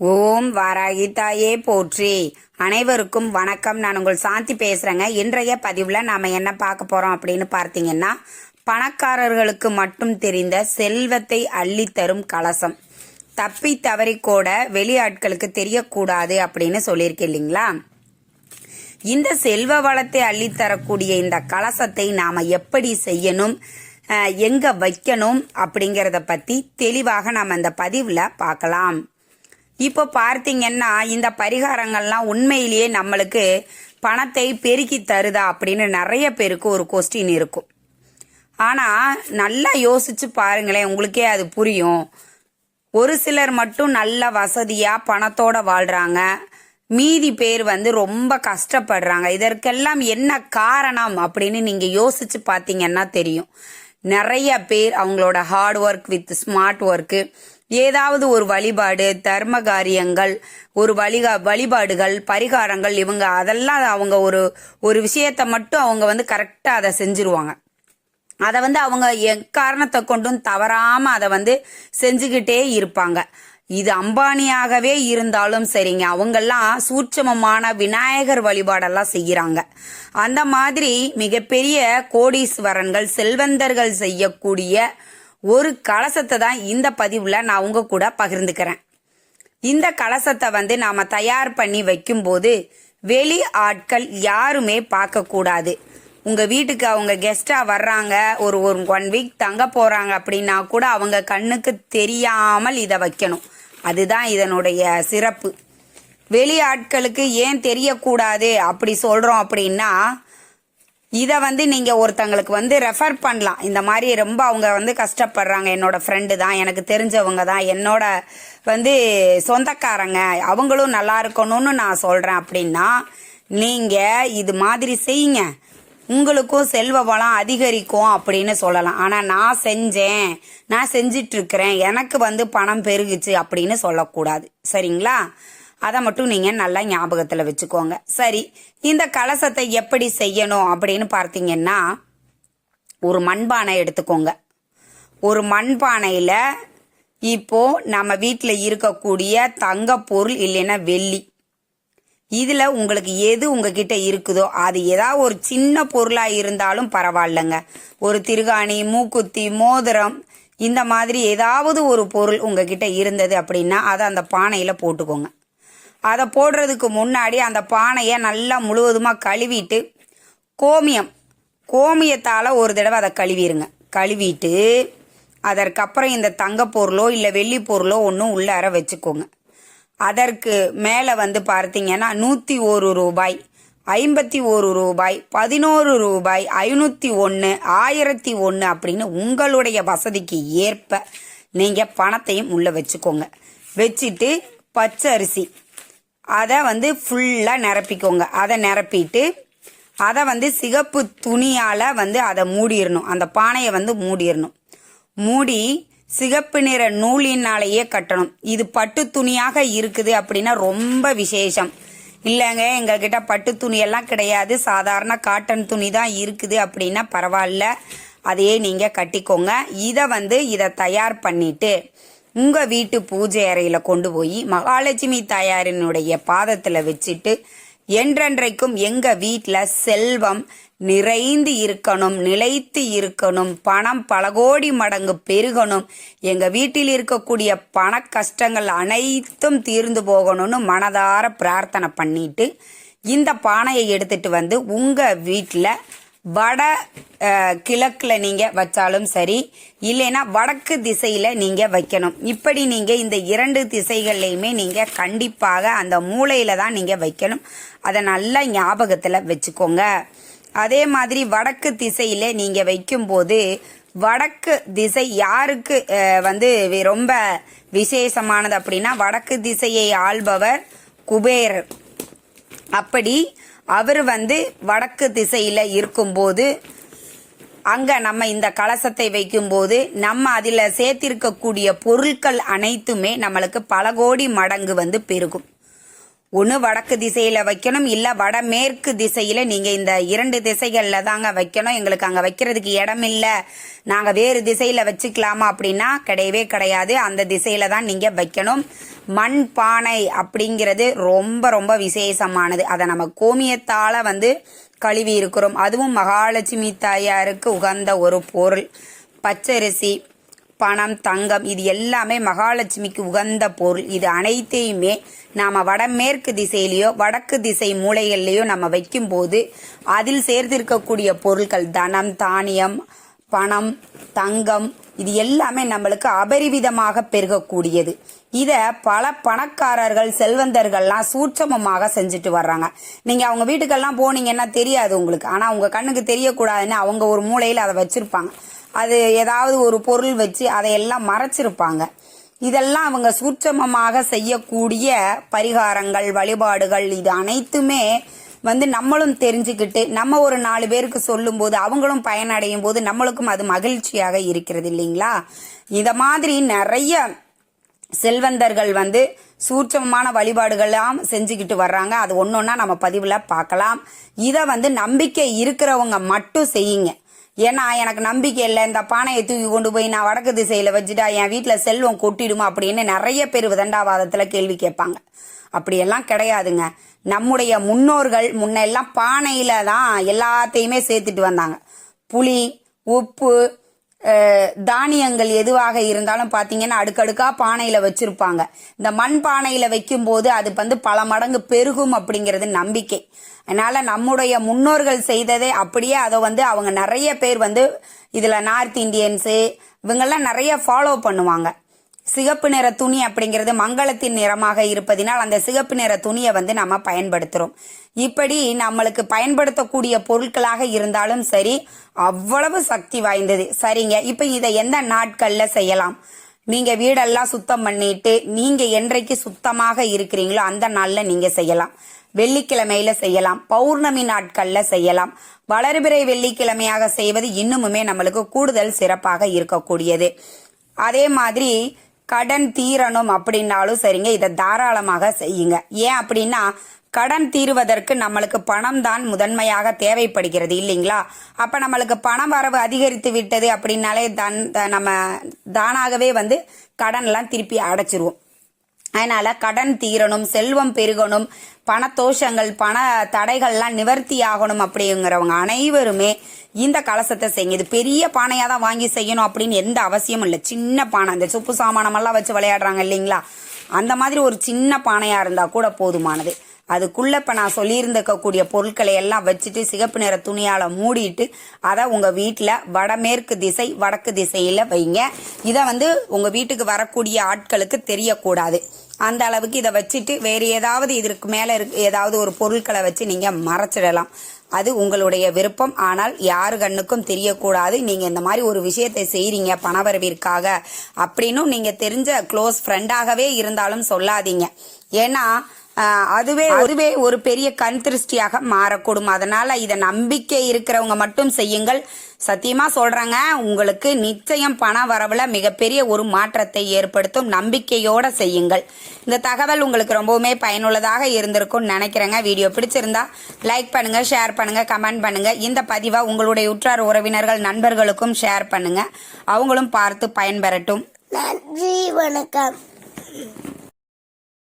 ஓம் வாராகிதாயே போற்றி. அனைவருக்கும் வணக்கம். நான் உங்கள் சாந்தி பேசுறேங்க. இன்றைய பதிவுல நாம என்ன பார்க்க போறோம் அப்படின்னு பார்த்தீங்கன்னா பணக்காரர்களுக்கு மட்டும் தெரிந்த செல்வத்தை அள்ளித்தரும் கலசம். தப்பி தவறி கூட வெளியாட்களுக்கு தெரியக்கூடாது அப்படின்னு சொல்லியிருக்கேன் இல்லைங்களா? இந்த செல்வ வளத்தை அள்ளித்தரக்கூடிய இந்த கலசத்தை நாம எப்படி செய்யணும் எங்கே எங்க வைக்கணும் அப்படிங்கறத பத்தி தெளிவாக நாம இந்த பதிவுல பார்க்கலாம். இப்போ பார்த்தீங்கன்னா இந்த பரிகாரங்கள்லாம் உண்மையிலேயே நம்மளுக்கு பணத்தை பெருக்கி தருதா அப்படின்னு நிறைய பேருக்கு ஒரு கொஸ்டின் இருக்கும். ஆனால் நல்லா யோசிச்சு பாருங்களேன் உங்களுக்கே அது புரியும். ஒரு சிலர் மட்டும் நல்ல வசதியாக பணத்தோட வாழ்கிறாங்க மீதி பேர் வந்து ரொம்ப கஷ்டப்படுறாங்க. இதற்கெல்லாம் என்ன காரணம் அப்படின்னு நீங்கள் யோசிச்சு பார்த்தீங்கன்னா தெரியும். நிறைய பேர் அவங்களோட hard work with smart work ஏதாவது ஒரு வழிபாடு தர்ம காரியங்கள் ஒரு வழிகா வழிபாடுகள் பரிகாரங்கள் இவங்க அதெல்லாம் அவங்க ஒரு ஒரு விஷயத்த மட்டும் அவங்க வந்து கரெக்டாக அதை செஞ்சிருவாங்க. அதை வந்து அவங்க எக்காரணத்தை கொண்டும் தவறாமல் அதை வந்து செஞ்சுக்கிட்டே இருப்பாங்க. இது அம்பானியாகவே இருந்தாலும் சரிங்க. அவங்கெல்லாம் சூட்சமமான விநாயகர் வழிபாடெல்லாம் செய்கிறாங்க. அந்த மாதிரி மிகப்பெரிய கோடீஸ்வரன்கள் செல்வந்தர்கள் செய்யக்கூடிய ஒரு கலசத்தை தான் இந்த பதிவில் நான் உங்கள் கூட பகிர்ந்துக்கிறேன். இந்த கலசத்தை வந்து நாம் தயார் பண்ணி வைக்கும்போது வெளி ஆட்கள் யாருமே பார்க்கக்கூடாது உங்கள் வீட்டுக்கு அவங்க கெஸ்ட்டாக வர்றாங்க ஒரு ஒரு ஒன் வீக் தங்க போகிறாங்க அப்படின்னா கூட அவங்க கண்ணுக்கு தெரியாமல் இதை வைக்கணும். அதுதான் இதனுடைய சிறப்பு. வெளி ஆட்களுக்கு ஏன் தெரியக்கூடாது அப்படி சொல்கிறோம் அப்படின்னா இதை வந்து நீங்கள் ஒருத்தங்களுக்கு வந்து ரெஃபர் பண்ணலாம். இந்த மாதிரி ரொம்ப அவங்க வந்து கஷ்டப்படுறாங்க. என்னோட ஃப்ரெண்டு தான் எனக்கு தெரிஞ்சவங்க தான் என்னோட வந்து சொந்தக்காரங்க அவங்களும் நல்லா இருக்கணும்னு நான் சொல்கிறேன் அப்படின்னா நீங்கள் இது மாதிரி செய்யுங்க. உங்களுக்கும் செல்வ வளம் அதிகரிக்கும் அப்படின்னு சொல்லலாம். ஆனால் நான் செஞ்சேன் நான் செஞ்சிட்ருக்கிறேன் எனக்கு வந்து பணம் பெருகுச்சு அப்படின்னு சொல்லக்கூடாது. சரிங்களா? அதை மட்டும் நீங்க நல்லா ஞாபகத்துல வச்சுக்கோங்க. சரி இந்த கலசத்தை எப்படி செய்யணும் அப்படின்னு பார்த்தீங்கன்னா ஒரு மண்பானை எடுத்துக்கோங்க. ஒரு மண்பானையில இப்போ நம்ம வீட்டில் இருக்கக்கூடிய தங்க பொருள் இல்லைன்னா வெள்ளி. இதில் உங்களுக்கு எது உங்ககிட்ட இருக்குதோ அது ஏதாவது ஒரு சின்ன பொருளாக இருந்தாலும் பரவாயில்லைங்க. ஒரு திருகாணி மூக்குத்தி மோதிரம் இந்த மாதிரி ஏதாவது ஒரு பொருள் உங்ககிட்ட இருந்தது அப்படின்னா அதை அந்த பானையில் போட்டுக்கோங்க. அதை போடுறதுக்கு முன்னாடி அந்த பானையை நல்லா முழுவதுமாக கழுவிட்டு கோமியம் கோமியத்தால் ஒரு தடவை அதை கழுவிடுங்க கழுவிட்டு அதற்கப்புறம் இந்த தங்கப்பொருளோ இல்லை வெள்ளி பொருளோ ஒன்றும் உள்ளார வச்சுக்கோங்க. அதற்கு மேலே வந்து பார்த்தீங்கன்னா நூற்றி ஒரு ரூபாய் ஐம்பத்தி ஒரு ரூபாய் பதினோரு ரூபாய் ஐநூற்றி ஒன்று ஆயிரத்தி ஒன்று அப்படின்னு உங்களுடைய வசதிக்கு ஏற்ப நீங்கள் பணத்தையும் உள்ளே வச்சுக்கோங்க. வச்சுட்டு பச்சரிசி அதை வந்து ஃபுல்லாக நிரப்பிக்கோங்க. அதை நிரப்பிட்டு அதை வந்து சிகப்பு துணியால் வந்து அதை மூடிடணும். அந்த பானையை வந்து மூடிடணும். மூடி சிகப்பு நிற நூலினாலேயே கட்டணும். இது பட்டு துணியாக இருக்குது அப்படின்னா ரொம்ப விசேஷம். இல்லைங்க எங்ககிட்ட பட்டு துணியெல்லாம் கிடையாது. சாதாரண காட்டன் துணி தான் இருக்குது அப்படின்னா பரவாயில்ல. அதையே நீங்கள் கட்டிக்கோங்க. இதை வந்து இதை தயார் பண்ணிவிட்டு உங்க வீட்டு பூஜை அறையில கொண்டு போய் மகாலட்சுமி தாயாரினுடைய பாதத்துல வச்சுட்டு என்றென்றைக்கும் எங்க வீட்டில் செல்வம் நிறைந்து இருக்கணும் நிலைத்து இருக்கணும் பணம் பல கோடி மடங்கு பெருகணும். எங்க வீட்டில் இருக்கக்கூடிய பண கஷ்டங்கள் அனைத்தும் தீர்ந்து போகணும்னு மனதார பிரார்த்தனை பண்ணிட்டு இந்த பானையை எடுத்துட்டு வந்து உங்க வீட்டில் வட கிழக்கில் நீங்கள் வச்சாலும் சரி இல்லைன்னா வடக்கு திசையில் நீங்கள் வைக்கணும். இப்படி நீங்கள் இந்த இரண்டு திசைகள்லையுமே நீங்கள் கண்டிப்பாக அந்த மூளையில் தான் நீங்கள் வைக்கணும். அதை நல்லா ஞாபகத்தில் வச்சுக்கோங்க. அதே மாதிரி வடக்கு திசையில் நீங்கள் வைக்கும்போது வடக்கு திசை யாருக்கு வந்து ரொம்ப விசேஷமானது அப்படின்னா வடக்கு திசையை ஆள்பவர் குபேரர். அப்படி அவர் வந்து வடக்கு திசையில் இருக்கும்போது அங்கே நம்ம இந்த கலசத்தை வைக்கும்போது நம்ம அதில் சேர்த்திருக்கக்கூடிய பொருட்கள் அனைத்துமே நம்மளுக்கு பல கோடி மடங்கு வந்து பெருகும். ஒன்று வடக்கு திசையில் வைக்கணும் இல்லை வடமேற்கு திசையில் நீங்கள் இந்த இரண்டு திசைகளில் தாங்க வைக்கணும். எங்களுக்கு அங்கே வைக்கிறதுக்கு இடம் இல்லை. நாங்கள் வேறு திசையில் வச்சுக்கலாமா அப்படின்னா கிடையவே கிடையாது. அந்த திசையில் தான் நீங்கள் வைக்கணும். மண் பானை அப்படிங்கிறது ரொம்ப ரொம்ப விசேஷமானது. அதை நம்ம கோமியத்தால் வந்து கழுவி இருக்கிறோம். அதுவும் மகாலட்சுமி தாயாருக்கு உகந்த ஒரு பொருள். பச்சரிசி பணம் தங்கம் இது எல்லாமே மகாலட்சுமிக்கு உகந்த பொருள். இது அனைத்தையுமே நாம் வடமேற்கு திசையிலையோ வடக்கு திசை மூலைகள்லையோ நம்ம வைக்கும்போது அதில் சேர்த்திருக்கக்கூடிய பொருட்கள் தனம் தானியம் பணம் தங்கம் இது எல்லாமே நம்மளுக்கு அபரிவிதமாக பெருகக்கூடியது. இதை பல பணக்காரர்கள் செல்வந்தர்கள்லாம் சூட்சமமாக செஞ்சுட்டு வர்றாங்க. நீங்கள் அவங்க வீட்டுக்கெல்லாம் போனீங்கன்னா தெரியாது உங்களுக்கு. ஆனால் அவங்க கண்ணுக்கு தெரியக்கூடாதுன்னு அவங்க ஒரு மூலையில் அதை வச்சுருப்பாங்க. அது ஏதாவது ஒரு பொருள் வச்சு அதையெல்லாம் மறைச்சிருப்பாங்க. இதெல்லாம் அவங்க சூட்சமமாக செய்யக்கூடிய பரிகாரங்கள் வழிபாடுகள் இது அனைத்துமே வந்து நம்மளும் தெரிஞ்சுக்கிட்டு நம்ம ஒரு நாலு பேருக்கு சொல்லும்போது அவங்களும் பயனடையும் போது நம்மளுக்கும் அது மகிழ்ச்சியாக இருக்கிறது இல்லைங்களா? இத மாதிரி நிறைய செல்வந்தர்கள் வந்து சூட்சமமான வழிபாடுகள்லாம் செஞ்சுக்கிட்டு வர்றாங்க. அது ஒன்னொன்னா நம்ம பதிவுல பார்க்கலாம். இதை வந்து நம்பிக்கை இருக்கிறவங்க மட்டும் செய்யுங்க. ஏன்னா எனக்கு நம்பிக்கை இல்லை. இந்த பானையை தூக்கி கொண்டு போய் நான் வடக்கு திசையில வச்சுட்டா என் வீட்டில் செல்வம் கொட்டிடுமா அப்படின்னு நிறைய பேர் விதண்டாவாதத்தில் கேள்வி கேட்பாங்க. அப்படியெல்லாம் கிடையாதுங்க. நம்முடைய முன்னோர்கள் முன்னெல்லாம் பானையில தான் எல்லாத்தையுமே சேர்த்துட்டு வந்தாங்க. புளி உப்பு தானியங்கள் எதுவாக இருந்தாலும் பார்த்தீங்கன்னா அடுக்கடுக்காக பானையில் வச்சுருப்பாங்க. இந்த மண் பானையில் வைக்கும்போது அது வந்து பல மடங்கு பெருகும் அப்படிங்கிறது நம்பிக்கை. அதனால் நம்முடைய முன்னோர்கள் செய்ததே அப்படியே அதை வந்து அவங்க நிறைய பேர் வந்து இதில் நார்த் இந்தியன்ஸு இவங்கெல்லாம் நிறைய ஃபாலோ பண்ணுவாங்க. சிகப்பு நிற துணி அப்படிங்கிறது மங்களத்தின் நிறமாக இருப்பதினால் அந்த சிகப்பு நிற துணியை வந்து நம்ம பயன்படுத்துறோம். இப்படி நம்மளுக்கு பயன்படுத்தக்கூடிய பொருட்களாக இருந்தாலும் சரி அவ்வளவு சக்தி வாய்ந்தது. சரிங்க. இப்ப இதை எந்த நாட்கள்ல செய்யலாம்? நீங்க வீடெல்லாம் சுத்தம் பண்ணிட்டு நீங்க என்றைக்கு சுத்தமாக இருக்கிறீங்களோ அந்த நாள்ல நீங்க செய்யலாம். வெள்ளிக்கிழமையில செய்யலாம். பௌர்ணமி நாட்கள்ல செய்யலாம். வளர்பிறை வெள்ளிக்கிழமையாக செய்வது இன்னுமுமே நம்மளுக்கு கூடுதல் சிறப்பாக இருக்கக்கூடியது. அதே மாதிரி கடன் தீரணும் அப்படின்னாலும் சரிங்க இதை தாராளமாக செய்யுங்க. ஏன் அப்படின்னா கடன் தீருவதற்கு நம்மளுக்கு பணம் தான் முதன்மையாக தேவைப்படுகிறது இல்லைங்களா? அப்ப நம்மளுக்கு பணம் வரவு அதிகரித்து விட்டது அப்படின்னாலே தன் நம்ம தானாகவே வந்து கடன்லாம் திருப்பி அடைச்சிருவோம். அதனால கடன் தீரணும் செல்வம் பெருகணும் பணத்தோஷங்கள் பண தடைகள்லாம் நிவர்த்தி ஆகணும் அப்படிங்கிறவங்க அனைவருமே இந்த கலசத்தை செய்யுங்க. இது பெரிய பானையாக தான் வாங்கி செய்யணும் அப்படின்னு எந்த அவசியமும் இல்லை. சின்ன பானை. இந்த சுப்பு சாமானமெல்லாம் வச்சு விளையாடுறாங்க இல்லைங்களா? அந்த மாதிரி ஒரு சின்ன பானையாக இருந்தால் கூட போதுமானது. அதுக்குள்ளே இப்போ நான் சொல்லியிருந்திருக்கக்கூடிய பொருட்களை எல்லாம் வச்சுட்டு சிகப்பு நிற துணியால் மூடிட்டு அதை உங்கள் வீட்டில் வடமேற்கு திசை வடக்கு திசையில் வைங்க. இதை வந்து உங்கள் வீட்டுக்கு வரக்கூடிய ஆட்களுக்கு தெரியக்கூடாது. அந்த அளவுக்கு இதை வச்சுட்டு வேறு ஏதாவது இதற்கு மேலே இருக்கு ஏதாவது ஒரு பொருட்களை வச்சு நீங்கள் மறைச்சிடலாம். அது உங்களுடைய விருப்பம். ஆனால் யாரு கண்ணுக்கும் தெரியக்கூடாது. நீங்க இந்த மாதிரி ஒரு விஷயத்தை செய்யறீங்க பணவரவிற்காக. அப்படின்னும் நீங்க தெரிஞ்ச க்ளோஸ் ஃப்ரெண்டாகவே இருந்தாலும் சொல்லாதீங்க. ஏன்னா அதுவே அதுவே ஒரு பெரிய கண் திருஷ்டியாக மாறக்கூடும். அதனால இதை நம்பிக்கை இருக்கிறவங்க மட்டும் செய்யுங்கள். சத்தியமா சொல்றாங்க உங்களுக்கு நிச்சயம் பண வரவுல மிகப்பெரிய ஒரு மாற்றத்தை ஏற்படுத்தும். நம்பிக்கையோட செய்யுங்கள். இந்த தகவல் உங்களுக்கு ரொம்பவுமே பயனுள்ளதாக இருந்திருக்கும்னு நினைக்கிறேங்க. வீடியோ பிடிச்சிருந்தா லைக் பண்ணுங்க ஷேர் பண்ணுங்க கமெண்ட் பண்ணுங்க. இந்த பதிவை உங்களுடைய உற்றார் உறவினர்கள் நண்பர்களுக்கும் ஷேர் பண்ணுங்க. அவங்களும் பார்த்து பயன்பெறட்டும். நன்றி வணக்கம்.